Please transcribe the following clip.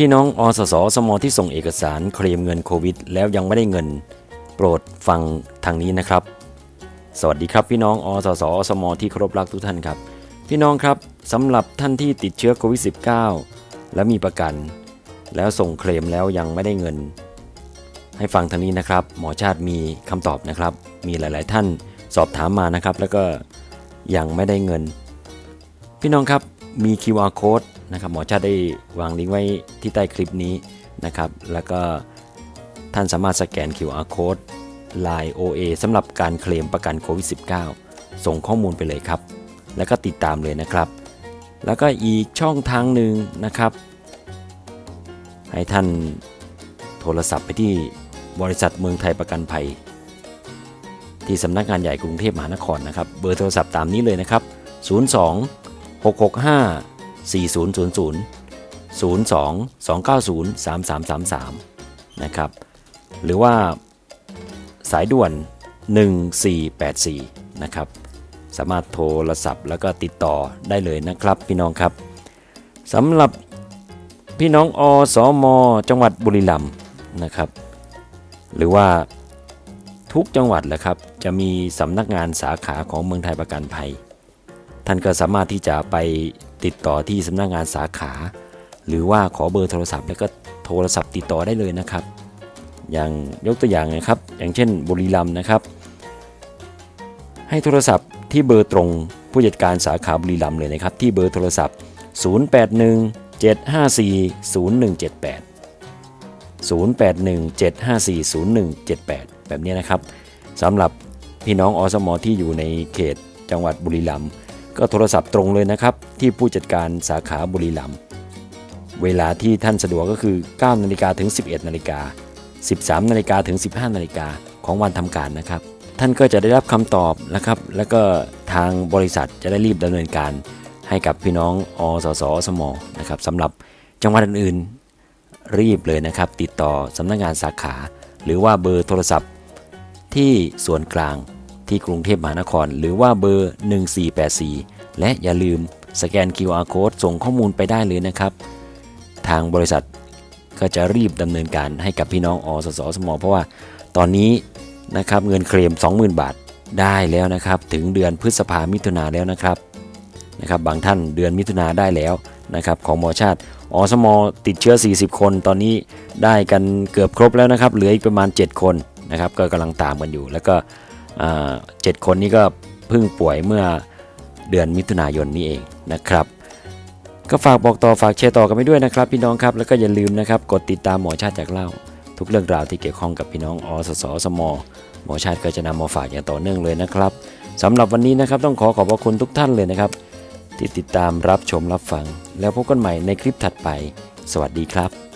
พี่น้องอสสสมที่ส่งเอกสารเคลมเงินโควิด แล้วยังไม่ได้เงิน โปรดฟังทางนี้นะครับ สวัสดีครับพี่น้องอสสสมที่เคารพรักทุกท่านครับ พี่น้องครับสำหรับท่านที่ติดเชื้อโควิด -19 และมีประกัน แล้วส่งเคลมแล้วยังไม่ได้เงิน ให้ฟังทางนี้นะครับ หมอชาติมีคำตอบนะครับ มีหลาย ๆ ท่านสอบถามมานะครับ แล้วก็ยังไม่ได้เงิน พี่น้องครับมี QR code นะครับหมอชาติได้วางลิงก์ไว้ที่ใต้คลิปนี้นะครับ แล้วก็ท่านสามารถสแกน QR code Line OA สำหรับการเคลมประกันโควิด -19 ส่งข้อมูลไปเลยครับ แล้วก็ติดตามเลยนะครับ แล้วก็อีกช่องทางหนึ่งนะครับ ให้ท่านโทรศัพท์ไปที่บริษัทเมืองไทยประกันภัย ที่สำนักงานใหญ่กรุงเทพมหานครนะครับ เบอร์โทรศัพท์ตามนี้เลยนะครับ 02 665 4000 02 290 3333 นะครับ หรือว่าสายด่วน 1484 นะครับ สามารถโทรศัพท์แล้วก็ติดต่อได้เลยนะครับพี่น้องครับสำหรับพี่น้องอสมจังหวัดบุรีรัมย์นะครับ หรือว่าทุกจังหวัดแหละครับ จะมีสำนักงานสาขาของเมืองไทยประกันภัย ท่านก็สามารถที่จะไปติดต่อที่สำนักงานสาขา หรือว่าขอเบอร์โทรศัพท์ แล้วก็โทรศัพท์ติดต่อได้เลยนะครับ อย่างยกตัวอย่างนะครับ อย่างเช่นบุรีรัมย์นะครับ ให้โทรศัพท์ที่เบอร์ตรงผู้จัดการสาขาบุรีรัมย์เลยนะครับ ที่เบอร์โทรศัพท์ 081 754 0178 0817540178 แบบนี้นะครับสำหรับพี่น้องอสมที่อยู่ในเขตจังหวัดบุรีรัมย์ ก็โทรศัพท์ตรงเลยนะครับ ที่ผู้จัดการสาขาบุรีรัมย์เวลาที่ท่านสะดวกก็คือ 9นาฬิกาถึง 11นาฬิกา13นาฬิกาถึง 15นาฬิกาของวันทำการนะครับ ท่านก็จะได้รับคำตอบนะครับ แล้วก็ทางบริษัทจะได้รีบดำเนินการ ให้กับพี่น้องอสสสมนะครับสำหรับจังหวัดอื่นๆ รีบเลยนะครับ ติดต่อสำนักงานสาขา หรือว่าเบอร์โทรศัพท์ ที่ส่วนกลางที่กรุงเทพมหานคร หรือว่าเบอร์ 1484 และอย่าลืมสแกน QR code ส่งข้อมูลไปได้เลยนะครับ ทางบริษัทก็จะรีบดำเนินการให้กับพี่น้องอสสสมเพราะว่าตอนนี้นะครับเงินเคลม 20,000 บาทได้แล้วนะครับ ถึงเดือนพฤษภามิถุนาแล้วนะครับนะครับ บางท่านเดือนมิถุนาได้แล้วนะครับของหมอชาติอสมติดเชื้อ 40 คน ตอนนี้ได้กันเกือบครบแล้วนะครับ เหลืออีกประมาณ 7 คนนะครับ ก็กำลังตามกันอยู่ แล้วก็เจ็ดคนนี้ก็เพิ่งป่วยเมื่อ เดือนมิถุนายนนี้เองนะครับก็ฝากบอกต่อฝากแชร์ต่อกันไปด้วยนะครับพี่น้องครับแล้วก็อย่าลืมนะครับกดติดตามหมอชาติจากเล่า ทุกเรื่องราวที่เกี่ยวข้องกับพี่น้องอสสสมหมอชาติก็จะนำมาฝากอย่างต่อเนื่องเลยนะครับสำหรับวันนี้นะครับต้องขอขอบพระคุณทุกท่านเลยนะครับ ที่ติดตามรับชมรับฟัง แล้วพบกันใหม่ในคลิปถัดไป สวัสดีครับ